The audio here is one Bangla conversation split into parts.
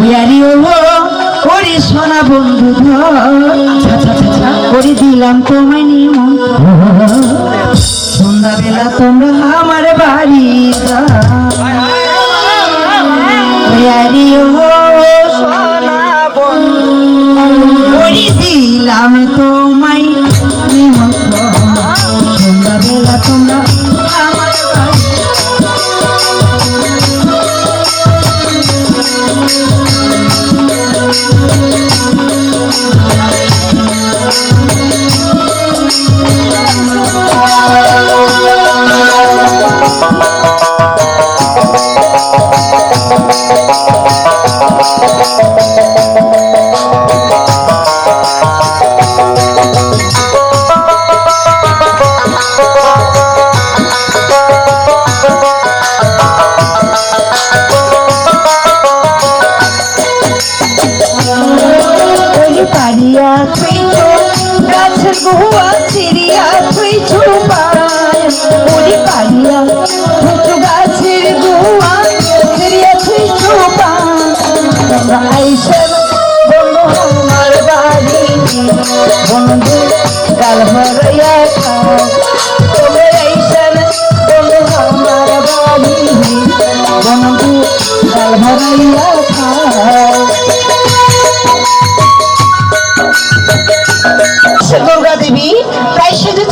বিয়ারি ও ওরে সোনা বন্ধু ধর। করে দিলাম তোমায় নিমন্ত্রণ।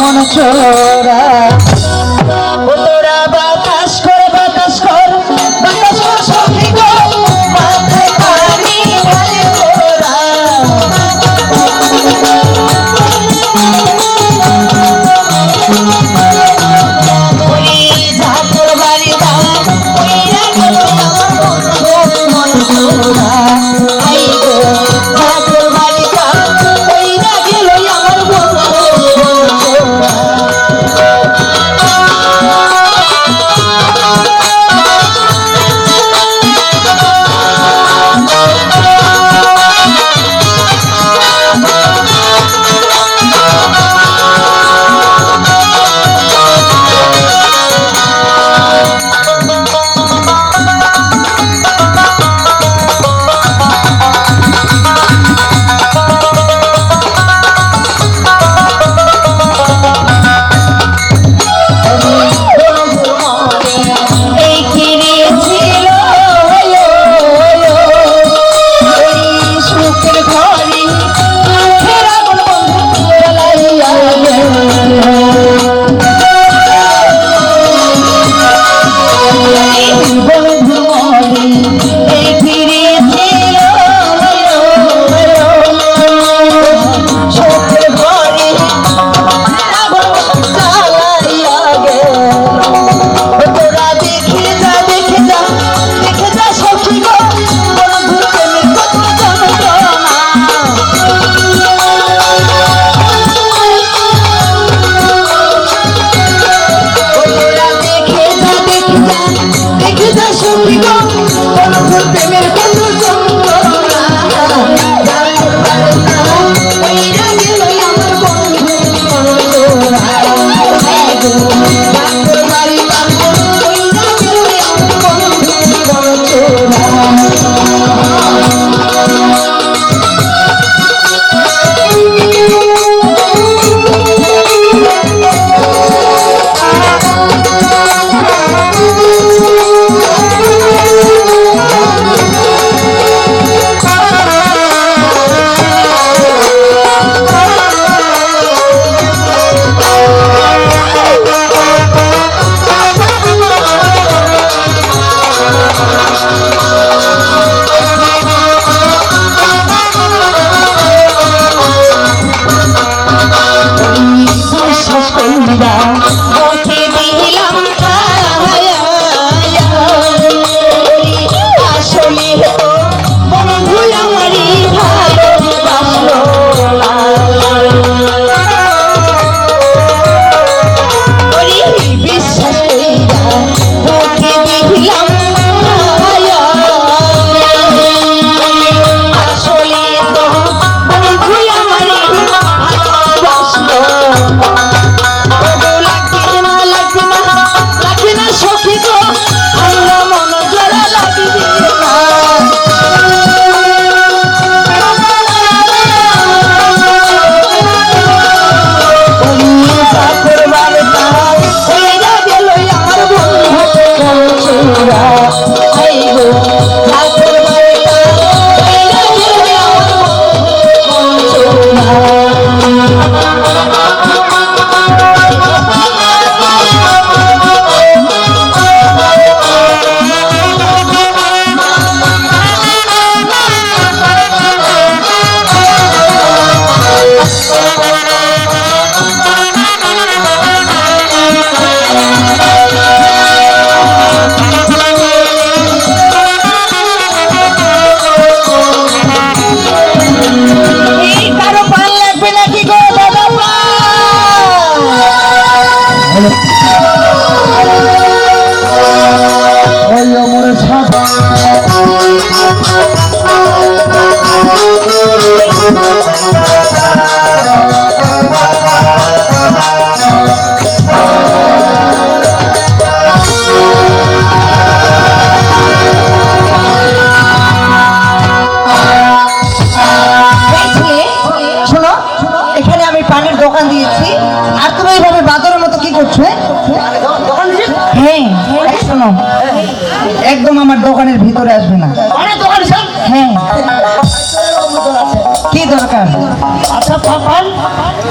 মন চোরা প্রেমের কোনো চন্দ্র দোকান দিয়েছি। আর তুমি এইভাবে বাদরের মতো কি করছ হ্যাঁ? শোনো। একদম আমার দোকানের ভিতরে আসবে না। দোকান কি দরকার? আচ্ছা পাপান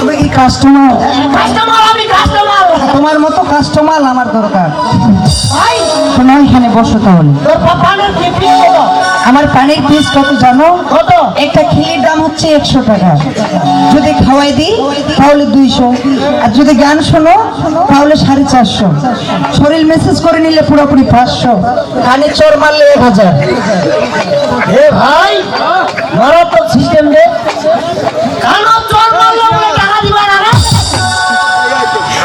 তুমি কি কাস্টমার কাস্টমার আমি কাস্টমার তোমার মতো কাস্টমার আমার দরকার। ভাই। শোনো এখানে বসো তাহলে। তোর পাপানের কি ফিস কত আমার পানির পিস কত জানো? কত? একটা খিলির দাম হচ্ছে একশো টাকা। যদি খাওয়াই দিই তাহলে দুইশো। আর যদি গান শোনো তাহলে সাড়ে চারশো। শরীর মেসেজ করে নিলে পুরোপুরি পাঁচশো। কানে চোর মারলে এক হাজার। ভাই মারাত্মক সিস্টেম রে কানো চোর মারলো বলে টাকা দিবা না রে।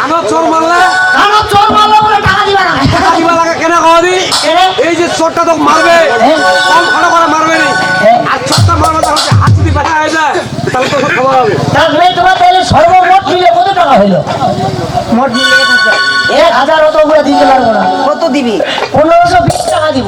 আমার চোর মারলে? কানো চোর মারলো বলে টাকা দিবা না কাকিমা লাগে কেন কেন? এই যে চোরটা তো মারবে। কম খড়া করে মারবে নি। আর চোরটা মারবে যে হাত যদি ব্যথা হয়ে যায়। তাহলে তো খবর হবে। তাহলে তোমার তাহলে সর্বমোট নিলে কত টাকা হইল? মোট হাজার। এক হাজার অত করে দিতে পারব না। কত দিবি? পনেরোশো বিশ টাকা দিব।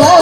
গাল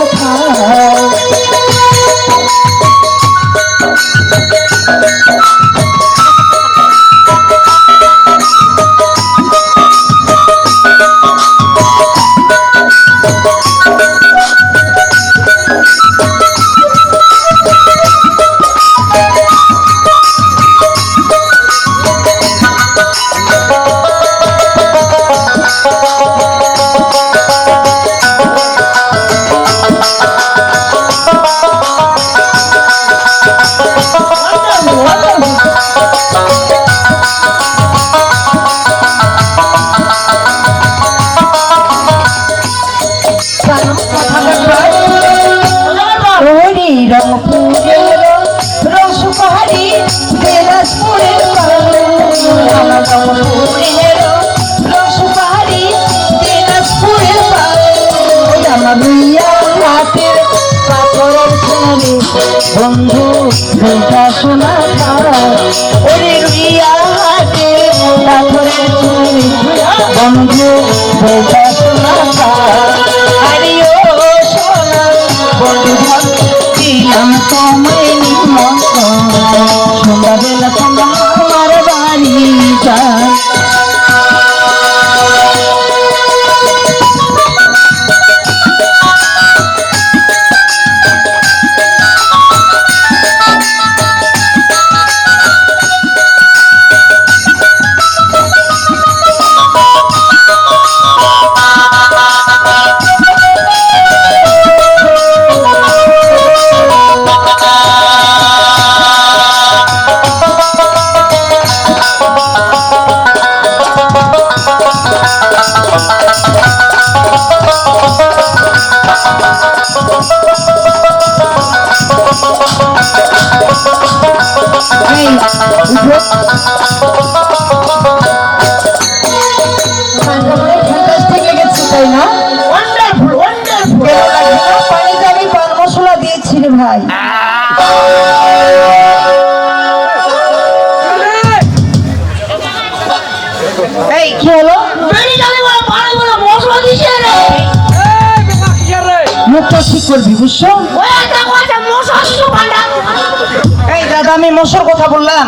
এই দাদা আমি মশার কথা বললাম।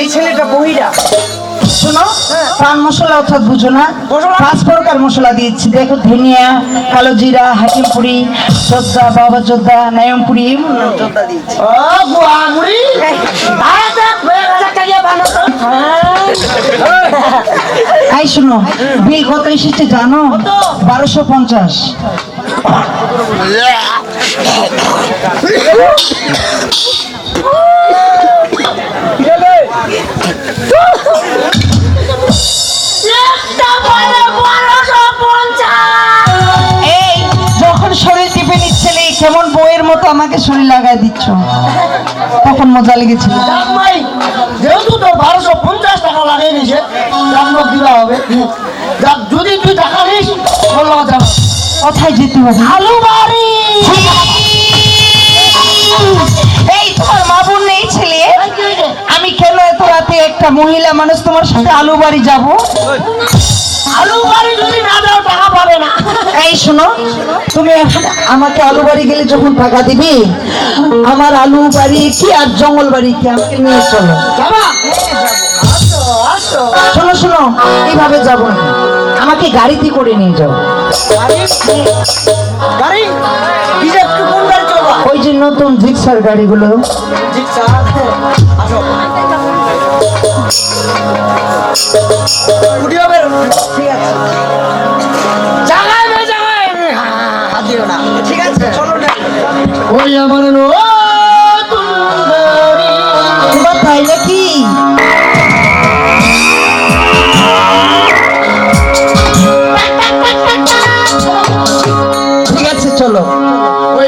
এই ছেলেটা বহিরা। শোনো পান মশলা অর্থাৎ বুঝো না। পাঁচ প্রকার মশলা দিয়েছি। দেখো ধনিয়া কালো জিরা হাকিমপুরি যোদ্ধা বাবা যোদ্ধা নায়মপুরি এমন যোদ্ধা দিয়েছি। ও এই শুনো বিল কত এসেছে জানো? বারোশো পঞ্চাশ। একটা বলে বারোশো কেমন বইয়ের মতো আমাকে শরীর লাগাই দিচ্ছ। তখন মজা লেগেছিল যেহেতু তোর বারোশো পঞ্চাশ টাকা লাগিয়ে দিছে যাক দিবা হবে। যদি তুই টাকা নিস বলল যাব কোথায় যেতে হবে? আলু বাড়ি এই তোমার মা নেই ছেলে? আমি কেন এত রাতে একটা মহিলা মানুষ তোমার সাথে আলু বাড়ি যাব? আলু বাড়ি যদি না টাকা পাবে না। এই শোনো তুমি আমাকে আলু বাড়ি গেলে যখন টাকা দিবি আমার আলু বাড়ি কি আর জঙ্গল বাড়ি কি আমাকে নিয়ে চলো। আসো। শোনো শোনো এইভাবে যাব না। আমাকে গাড়িতে করে নিয়ে যাও। গাড়ি? ওই যে নতুন রিক্সার গাড়িগুলো। ঠিক উঠি হবে ঠিক আছে। জায়গায় বে জায়গায় হাত দিও না। ঠিক আছে চলো না। ওই আমার তোমার তাই নাকি? ঠিক আছে চলো। ওই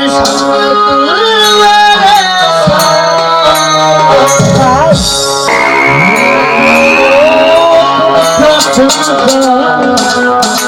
ঠিক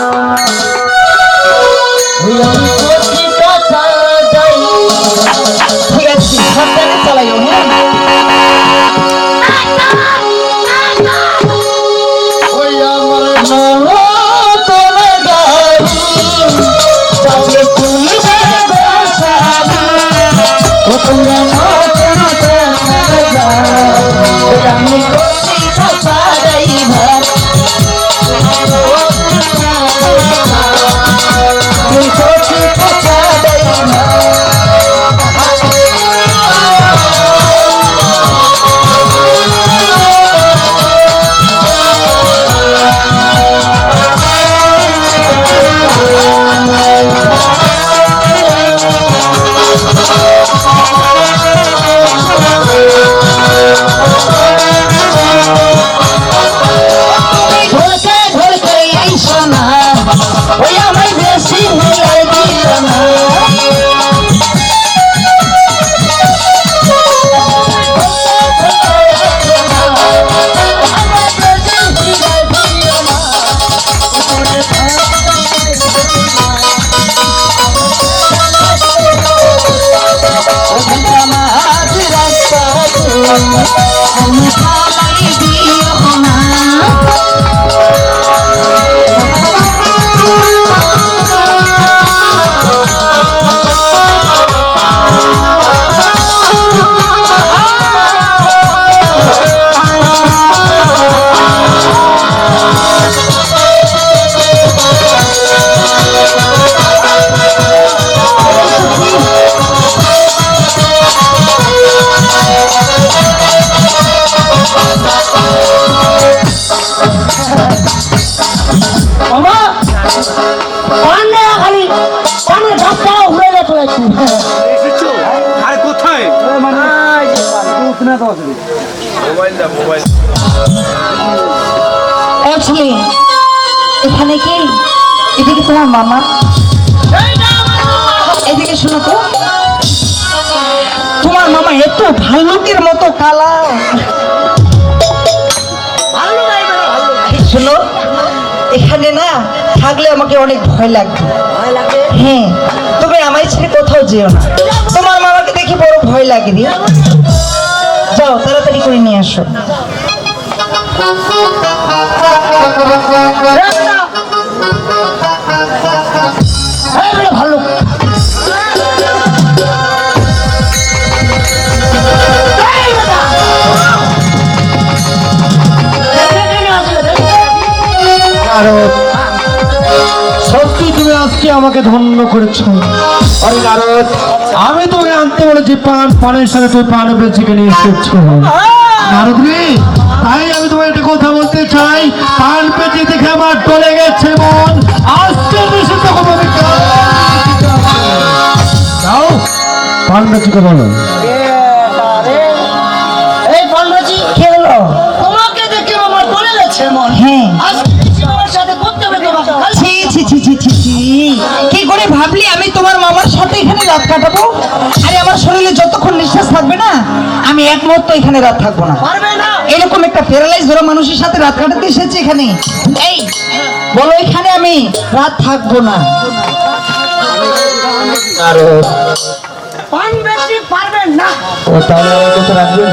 ছেলে এখানে কি? এদিকে তোমার মামা। এদিকে শোনো তো। তোমার মামা এত ভাল্লুকের মতো কালা। শোনো এখানে না থাকলে আমাকে অনেক ভয় লাগবে? হ্যাঁ তুমি আমায় ছেড়ে কোথাও যেও না। তোমার মামাকে দেখি বড় ভয় লাগে রে। যাও তাড়াতাড়ি করে নিয়ে আসো। সত্যি তুমি আজকে আমাকে ধন্য করেছ আমি তোকে আনতে বলেছি পান পানের সাথে তুমি পান বেঁচে কিনে এসেছ তাই আমি তোমার একটা কথা চাই। পান পেঁচে দেখে আমার টলে গেছে মন। করব আমি যাও পান বেঁচে বলো। এই বলরাজি কি হলো? তোমাকে দেখে আমার টলে গেছে মন। হ্যাঁ। কি করে ভাবলি? আমি তোমার মামার সাথে এখানে রাত কাটাবো? আরে আমার শরীরে যতক্ষণ নিঃশ্বাস থাকবে না আমি এক মুহূর্ত এখানে রাত থাকব না। পারবে না। এরকম একটা প্যারালাইজ ধরা মানুষের সাথে রাত কাটাতে এসেছে এখানে। এই বলো এখানে আমি রাত থাকব না। পান বেশি পারবে না। ও তাহলে রাখবে